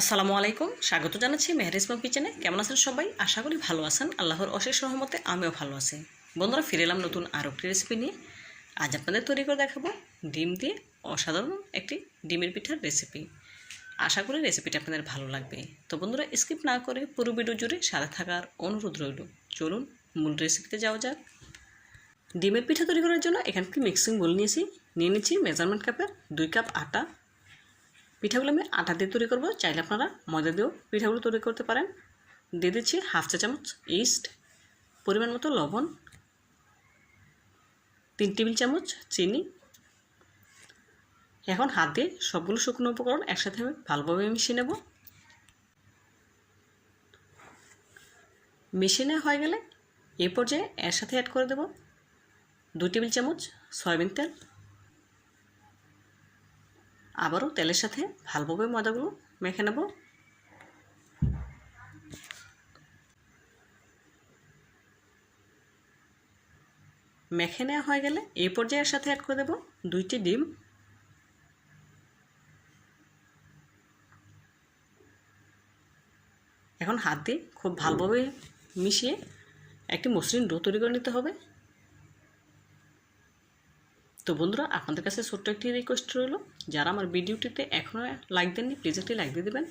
আসসালামু আলাইকুম। স্বাগত জানাচ্ছি মেহরিসমা কিচেনে। কেমন আছেন সবাই? আশা করি ভালো আছেন। আল্লাহর অশেষ রহমতে আমিও ভালো আছি। বন্ধুরা, ফিরে এলাম নতুন আরও একটি রেসিপি নিয়ে। আজ আপনাদের তৈরি করে দেখাবো ডিম দিয়ে অসাধারণ একটি ডিমের পিঠার রেসিপি আশা করি রেসিপিটা আপনাদের ভালো লাগবে। তো বন্ধুরা স্কিপ না করে পুরো ভিডিও জুড়ে সাথে থাকার অনুরোধ রইল। চলুন মূল রেসিপিতে যাওয়া যাক। ডিমের পিঠা তৈরি করার জন্য এখানে মিক্সিং বোল নিয়েছি। নিয়ে নিচ্ছি মেজারমেন্ট কাপের দুই কাপ আটা। পিঠাগুলো আমি আটা দিয়ে তৈরি করব। চাইলে আপনারা ময়দা দিয়েও পিঠাগুলো তৈরি করতে পারেন। দিয়ে দিচ্ছি হাফ চা চামচ ইস্ট, পরিমাণ মতো লবণ, তিন টেবিল চামচ চিনি। এখন হাত দিয়ে সবগুলো শুকনো উপকরণ একসাথে আমি ভালোভাবে মিশিয়ে নেব। মিশিয়ে নেওয়া হয়ে গেলে এ পর্যায়ে এর সাথে অ্যাড করে দেব দুই টেবিল চামচ সয়াবিন তেল আবারও তেলের সাথে ভালোভাবে ময়দাগুলো মেখে নেব। মেখে নেওয়া হয়ে গেলে এই পর্যায়ের সাথে অ্যাড করে দেব দুইটি ডিম। এখন হাত দিয়ে খুব ভালোভাবে মিশিয়ে একটি মসৃণ ডো তৈরি করে নিতে হবে। তো বন্ধুরা, আপনাদের কাছে ছোট্ট একটি রিকোয়েস্ট রইল। যারা আমার ভিডিওটিতে এখনও লাইক দেননি প্লিজ একটি লাইক দিয়ে দেবেন।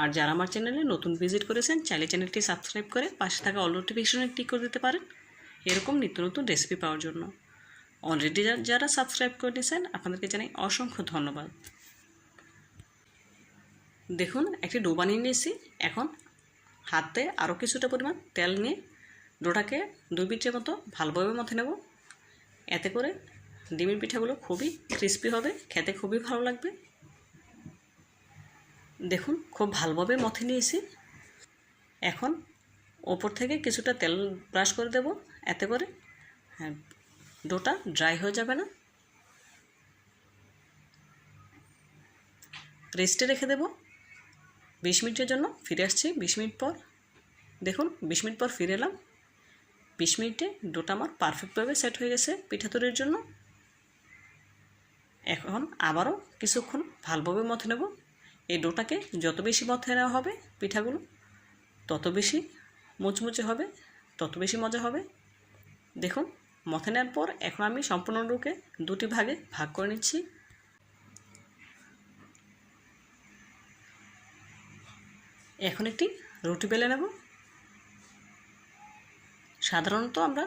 আর যারা আমার চ্যানেলে নতুন ভিজিট করেছেন চাইলে চ্যানেলটি সাবস্ক্রাইব করে পাশে থাকা অল নোটিফিকেশনে ক্লিক করে দিতে পারেন। এরকম নিত্য নতুন রেসিপি পাওয়ার জন্য। অলরেডি যারা সাবস্ক্রাইব করে নিয়েছেন, আপনাদেরকে জানাই অসংখ্য ধন্যবাদ। দেখুন, একটি ডো বানিয়ে নিয়েছি। এখন হাতে আরও কিছুটা পরিমাণ তেল নিয়ে ডোটাকে দুই পিঠের মতো ভালোভাবে মথে নেব। এতে করে ডিমের পিঠাগুলো খুবই ক্রিস্পি হবে, খেতে খুবই ভালো লাগবে। দেখুন, খুব ভালোভাবে মথে নিয়েছি। এখন ওপর থেকে কিছুটা তেল ব্রাশ করে দেব, এতে করে হ্যাঁ ডোটা ড্রাই হয়ে যাবে না। রেস্টে রেখে দেব। বিশ মিনিটের জন্য ফিরে আসছি, বিশ মিনিট পর। দেখুন, বিশ মিনিট পর ফিরে এলাম। বিশ মিনিটে ডোটা আমার পারফেক্টভাবে সেট হয়ে গেছে পিঠা তৈরির জন্য। এখন আবারও কিছুক্ষণ ভালোভাবে মথে নেব। এই ডোটাকে যত বেশি মথে নেওয়া হবে পিঠাগুলো, তত বেশি মুচমুচে হবে, তত বেশি মজা হবে। দেখুন, মথে নেওয়ার পর এখন আমি সম্পূর্ণ ডোকে দুটি ভাগে ভাগ করে নিচ্ছি। এখন একটি রুটি বেলে নেব। সাধারণত আমরা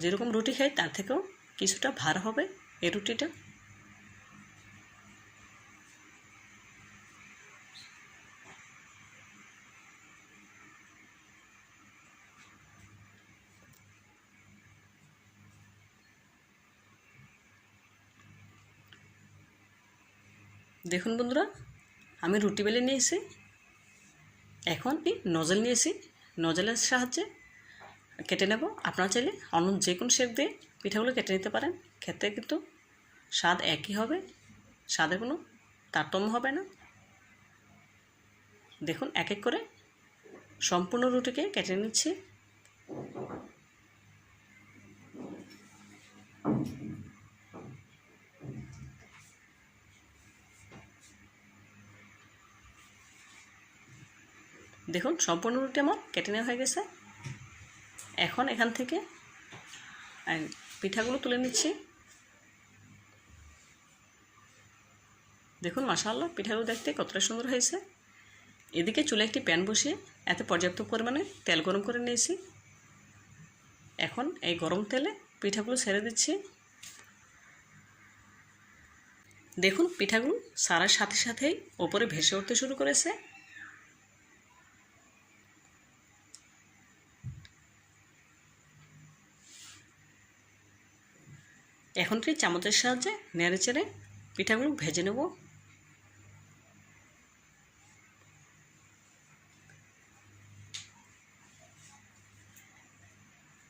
যেরকম রুটি খাই, তার থেকেও কিছুটা ভার হবে এই রুটিটা। দেখুন বন্ধুরা, আমি রুটি বেলে নিয়েছি, এখন এই নজল নিয়েছি, নজলের সাহায্যে কেটে নেব। আপনারা চাইলে অন্য যে কোনো শেপ দিয়ে পিঠাগুলো কেটে নিতে পারেন। খেতে কিন্তু স্বাদ একই হবে স্বাদে কোনো তারতম্য হবে না। দেখুন, এক এক করে সম্পূর্ণ রুটিকে কেটে নিচ্ছি। দেখুন সম্পূর্ণ রুটি আমার কেটে নেওয়া হয়ে গেছে। এখন এখান থেকে পিঠাগুলো তুলে নিচ্ছি। দেখুন মাসাল্লাহ পিঠাগুলো দেখতে কতটা সুন্দর হয়েছে। এদিকে চুলে একটি প্যান বসিয়ে এতে পর্যাপ্ত পরিমাণে তেল গরম করে নিয়েছি। এখন এই গরম তেলে পিঠাগুলো ছেড়ে দিচ্ছি। দেখুন, পিঠাগুলো সারার সাথে সাথেই ওপরে ভেসে উঠতে শুরু করেছে। এখন কি চামচের সাহায্যে নেড়ে চেড়ে পিঠাগুলো ভেজে নেব।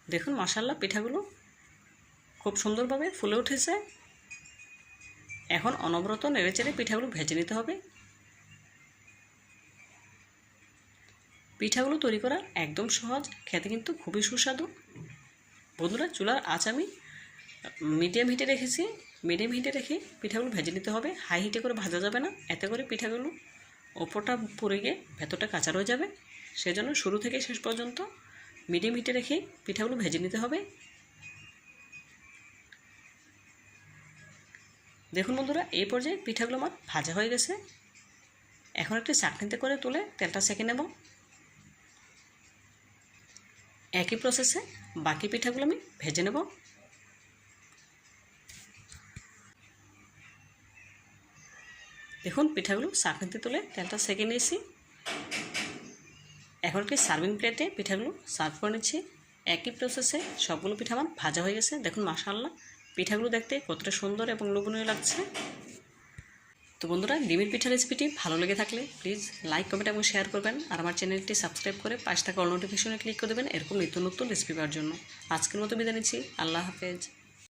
দেখুন মশাল্লা পিঠাগুলো খুব সুন্দরভাবে ফুলে উঠেছে। এখন অনবরত নেড়ে চেড়ে পিঠাগুলো ভেজে নিতে হবে। পিঠাগুলো তৈরি করা একদম সহজ, খেতে কিন্তু খুবই সুস্বাদু। বন্ধুরা, চুলার আঁচ আমি মিডিয়াম হিটে রেখেছি, মিডিয়াম হিটে রেখে পিঠাগুলো ভেজে নিতে হবে। হাই হিটে করে ভাজা যাবে না, এতে করে পিঠাগুলো ওপরটা পুড়ে গিয়ে ভেতরটা কাঁচা রয়ে যাবে। সেজন্য শুরু থেকে শেষ পর্যন্ত মিডিয়াম হিটে রেখে পিঠাগুলো ভেজে নিতে হবে। দেখুন বন্ধুরা, এই পর্যায়ে পিঠাগুলো আমার ভাজা হয়ে গেছে। এখন একটি চাটনিতে করে তুলে তেলটা সেঁকে নেব। একই প্রসেসে বাকি পিঠাগুলো আমি ভেজে নেব। দেখুন, পিঠাগুলো চাটনিতে তুলে তেলটা সেঁকে নিয়েছি। এখন কি সার্ভিং প্লেটে পিঠাগুলো সার্ভ করে নিচ্ছি। একই প্রসেসে সবগুলো পিঠা আমার ভাজা হয়ে গেছে। দেখুন মাশাল্লাহ পিঠাগুলো দেখতে কতটা সুন্দর এবং লোভনীয় লাগছে। তো বন্ধুরা, ডিমের পিঠা রেসিপিটি ভালো লেগে থাকলে প্লিজ লাইক কমেন্ট এবং শেয়ার করবেন। আর আমার চ্যানেলটি সাবস্ক্রাইব করে পাশে থাকা অল নোটিফিকেশনে ক্লিক করে দেবেন এরকম নিত্য নতুন রেসিপি পাওয়ার জন্য। আজকের মতো বিদায় নিচ্ছি। আল্লাহ হাফেজ।